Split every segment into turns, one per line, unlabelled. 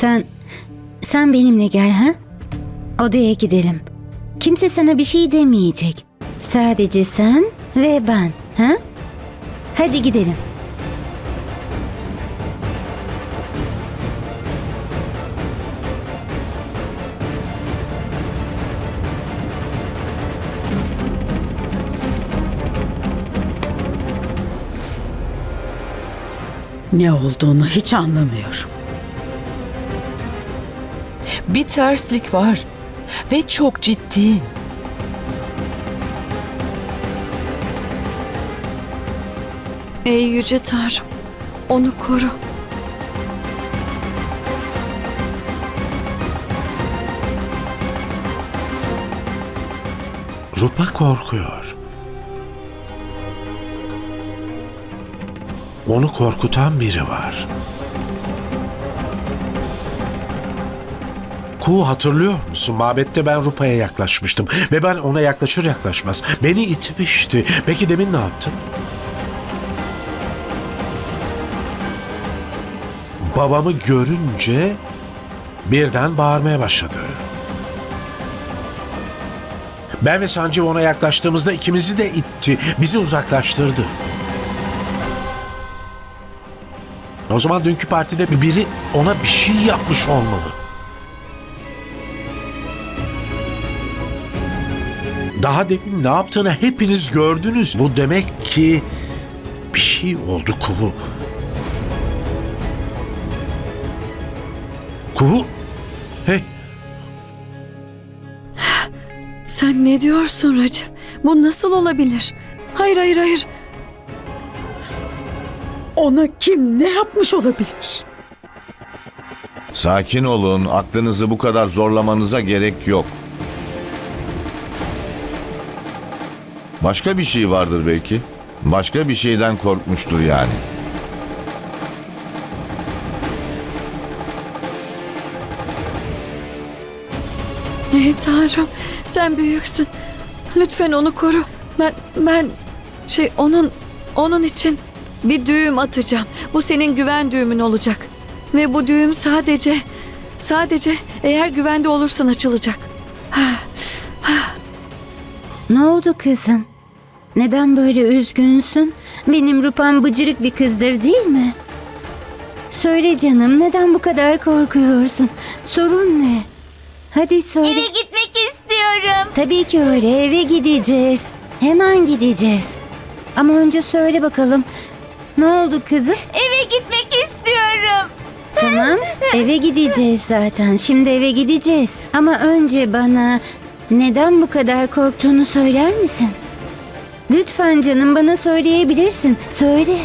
Sen, sen benimle gel ha? Odaya gidelim. Kimse sana bir şey demeyecek. Sadece sen ve ben, ha? Hadi gidelim.
Ne olduğunu hiç anlamıyorum.
Bir terslik var ve çok ciddi.
Ey yüce Tanrım, onu koru.
Rupa korkuyor. Onu korkutan biri var. Ku hatırlıyor musun? Mabette ben Rupa'ya yaklaşmıştım. Ve ben ona yaklaşır yaklaşmaz. Beni itmişti. Peki demin ne yaptın? Babamı görünce birden bağırmaya başladı. Ben ve Sancı ona yaklaştığımızda ikimizi de itti. Bizi uzaklaştırdı. O zaman dünkü partide biri ona bir şey yapmış olmalı. Daha demin ne yaptığını hepiniz gördünüz. Bu demek ki bir şey oldu Kuhu. Kuhu? Hey,
Sen ne diyorsun Racif? Bu nasıl olabilir? Hayır hayır hayır.
Ona kim ne yapmış olabilir?
Sakin olun, aklınızı bu kadar zorlamanıza gerek yok. Başka bir şey vardır belki. Başka bir şeyden korkmuştur yani.
Ey Tanrım, sen büyüksün. Lütfen onu koru. Ben, ben, şey onun, onun için bir düğüm atacağım. Bu senin güven düğümün olacak. Ve bu düğüm sadece, sadece eğer güvende olursan açılacak.
Ne oldu kızım? Neden böyle üzgünsün? Benim Rupam bıcırık bir kızdır değil mi? Söyle canım neden bu kadar korkuyorsun? Sorun ne? Hadi söyle.
Eve gitmek istiyorum.
Tabii ki öyle eve gideceğiz. Hemen gideceğiz. Ama önce söyle bakalım. Ne oldu kızım?
Eve gitmek istiyorum.
Tamam eve gideceğiz zaten. Şimdi eve gideceğiz. Ama önce bana neden bu kadar korktuğunu söyler misin? Lütfen canım bana söyleyebilirsin. Söyle.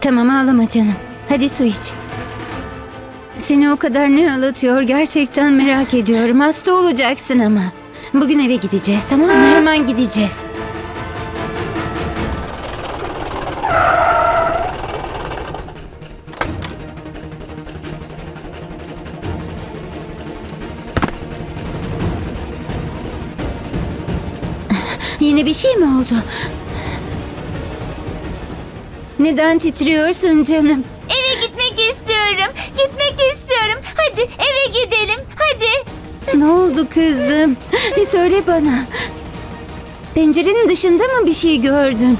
Tamam ağlama canım. Hadi su iç. Seni o kadar ne ağlatıyor gerçekten merak ediyorum. Hasta olacaksın ama. Bugün eve gideceğiz tamam mı? Hemen gideceğiz. Yine bir şey mi oldu? Neden titriyorsun canım?
Eve gitmek istiyorum. Gitmek istiyorum. Hadi eve gidelim. Hadi.
Ne oldu kızım? Söyle bana. Pencerenin dışında mı bir şey gördün?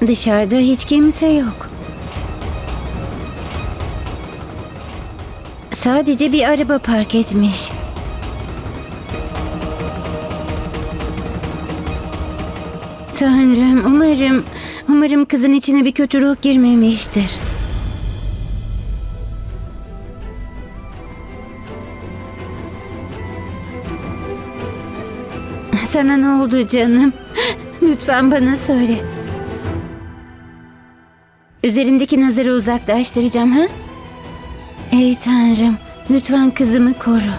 Dışarıda hiç kimse yok. Sadece bir araba park etmiş. Tanrım umarım, umarım kızın içine bir kötü ruh girmemiştir. Sana ne oldu canım? Lütfen bana söyle. Üzerindeki nazarı uzaklaştıracağım ha? Ey Tanrım, lütfen kızımı koru.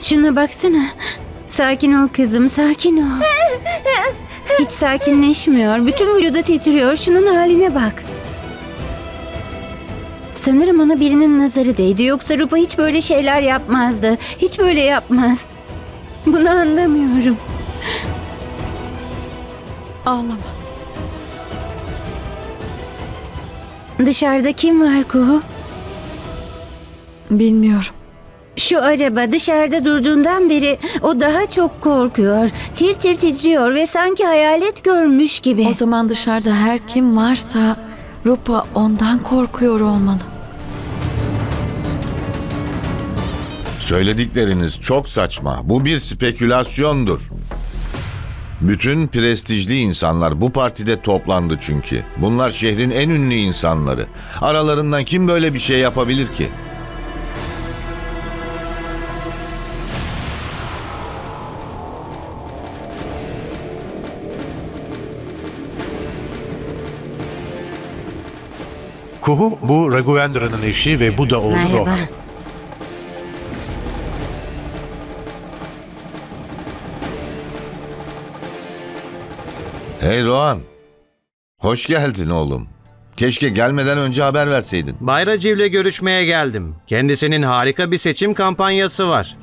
Şuna baksana. Sakin ol kızım, sakin ol. Hiç sakinleşmiyor. Bütün vücudu titriyor. Şunun haline bak. Sanırım ona birinin nazarı değdi. Yoksa Rupa hiç böyle şeyler yapmazdı. Hiç böyle yapmaz. Bunu anlamıyorum.
Ağlama.
Dışarıda kim var Kuhu?
Bilmiyorum.
Şu araba dışarıda durduğundan beri o daha çok korkuyor. Tir tir titriyor ve sanki hayalet görmüş gibi.
O zaman dışarıda her kim varsa Rupa ondan korkuyor olmalı.
Söyledikleriniz çok saçma. Bu bir spekülasyondur. Bütün prestijli insanlar bu partide toplandı çünkü. Bunlar şehrin en ünlü insanları. Aralarından kim böyle bir şey yapabilir ki?
Kuhu bu Raghuvendra'nın eşi ve bu da oğlu
Merhaba.
Rohan.
Hey Rohan. Hoş geldin oğlum. Keşke gelmeden önce haber verseydin.
Bayraciv'le görüşmeye geldim. Kendisinin harika bir seçim kampanyası var.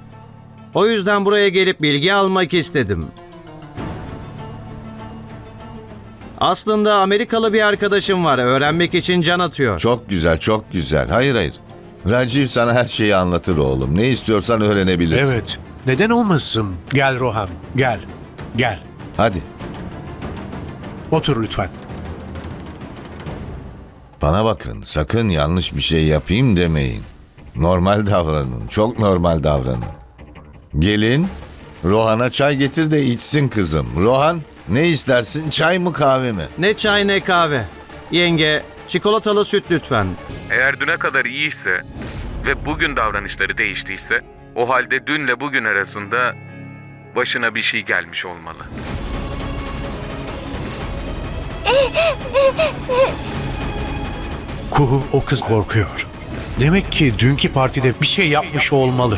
O yüzden buraya gelip bilgi almak istedim. Aslında Amerikalı bir arkadaşım var. Öğrenmek için can atıyor.
Çok güzel, çok güzel. Hayır hayır. Raciv sana her şeyi anlatır oğlum. Ne istiyorsan öğrenebilirsin.
Evet. Neden olmasın? Gel Rohan. Gel. Gel.
Hadi.
Otur lütfen.
Bana bakın sakın yanlış bir şey yapayım demeyin. Normal davranın. Çok normal davranın. Gelin Rohan'a çay getir de içsin kızım. Rohan ne istersin çay mı kahve mi?
Ne çay ne kahve. Yenge, çikolatalı süt lütfen.
Eğer düne kadar iyiyse ve bugün davranışları değiştiyse o halde dünle bugün arasında başına bir şey gelmiş olmalı.
Kuhu o kız korkuyor. Demek ki dünkü partide bir şey yapmış olmalı.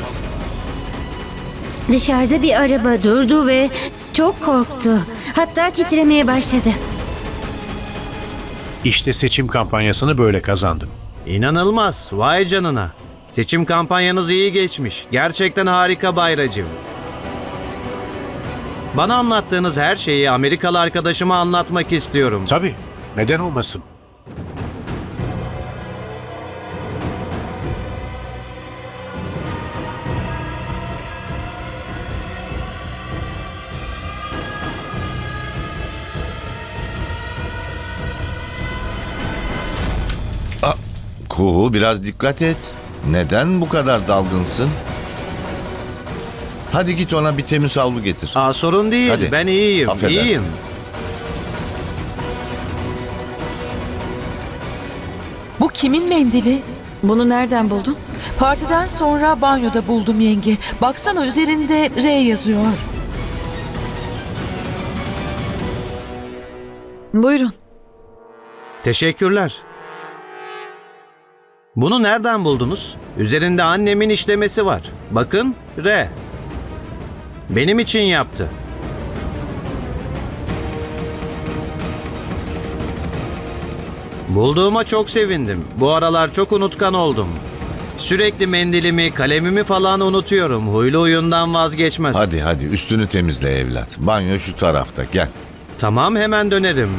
Dışarıda bir araba durdu ve çok korktu. Hatta titremeye başladı.
İşte seçim kampanyasını böyle kazandım.
İnanılmaz. Vay canına. Seçim kampanyanız iyi geçmiş. Gerçekten harika Bayracım. Bana anlattığınız her şeyi Amerikalı arkadaşıma anlatmak istiyorum.
Tabii. Neden olmasın?
Kuhu biraz dikkat et. Neden bu kadar dalgınsın? Hadi git ona bir temiz havlu getir.
Aa, sorun değil.
Hadi.
Ben iyiyim.
Affedersin.
İyiyim.
Bu kimin mendili?
Bunu nereden buldun?
Partiden sonra banyoda buldum yenge. Baksana üzerinde R yazıyor.
Buyurun.
Teşekkürler. Bunu nereden buldunuz? Üzerinde annemin işlemesi var. Bakın R. Benim için yaptı. Bulduğuma çok sevindim. Bu aralar çok unutkan oldum. Sürekli mendilimi, kalemimi falan unutuyorum. Huylu huyundan vazgeçmez.
Hadi hadi üstünü temizle evlat. Banyo şu tarafta gel.
Tamam hemen dönerim.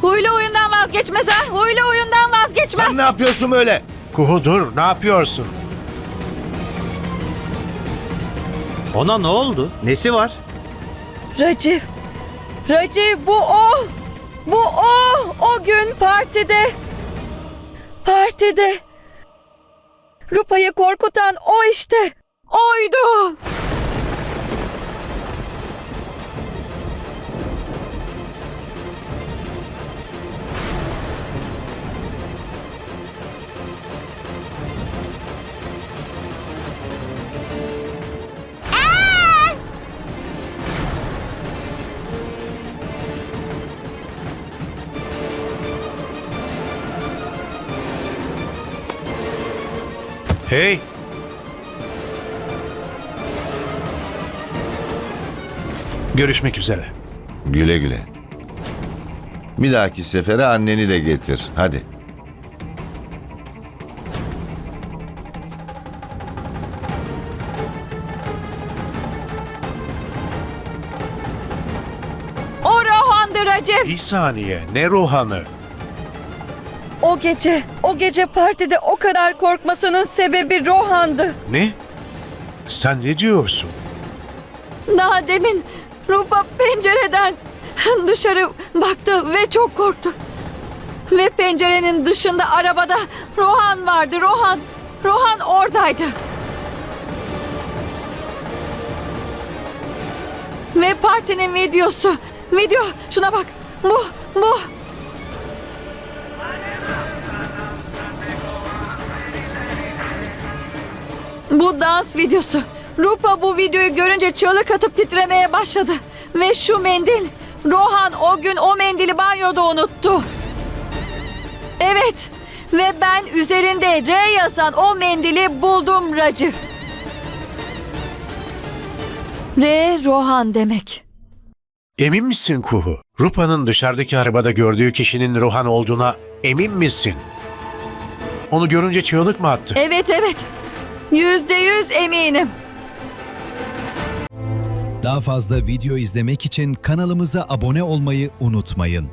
Huylu oyundan vazgeçmez ha. Huylu oyundan vazgeçmez.
Sen ne yapıyorsun öyle?
Kuhu dur. Ne yapıyorsun?
Ona ne oldu? Nesi var?
Raciv. Raciv bu o. Bu o. O gün partide. Partide. Rupa'yı korkutan o işte. Oydu.
Hey. Görüşmek üzere.
Güle güle. Bir dahaki sefere anneni de getir. Hadi.
O Rohan'dır Racif.
Bir saniye. Ne Rohan'ı?
O gece, o gece partide o kadar korkmasının sebebi Rohan'dı.
Ne? Sen ne diyorsun?
Daha demin Rupa pencereden dışarı baktı ve çok korktu. Ve pencerenin dışında arabada Rohan vardı, Rohan. Rohan oradaydı. Ve partinin videosu. Video, şuna bak. Bu, bu. Bu dans videosu. Rupa bu videoyu görünce çığlık atıp titremeye başladı. Ve şu mendil. Rohan o gün o mendili banyoda unuttu. Evet. Ve ben üzerinde R yazan o mendili buldum Racif. R Rohan demek.
Emin misin Kuhu? Rupa'nın dışarıdaki arabada gördüğü kişinin Rohan olduğuna emin misin? Onu görünce çığlık mı attı?
Evet evet. Yüzde yüz eminim.
Daha fazla video izlemek için kanalımıza abone olmayı unutmayın.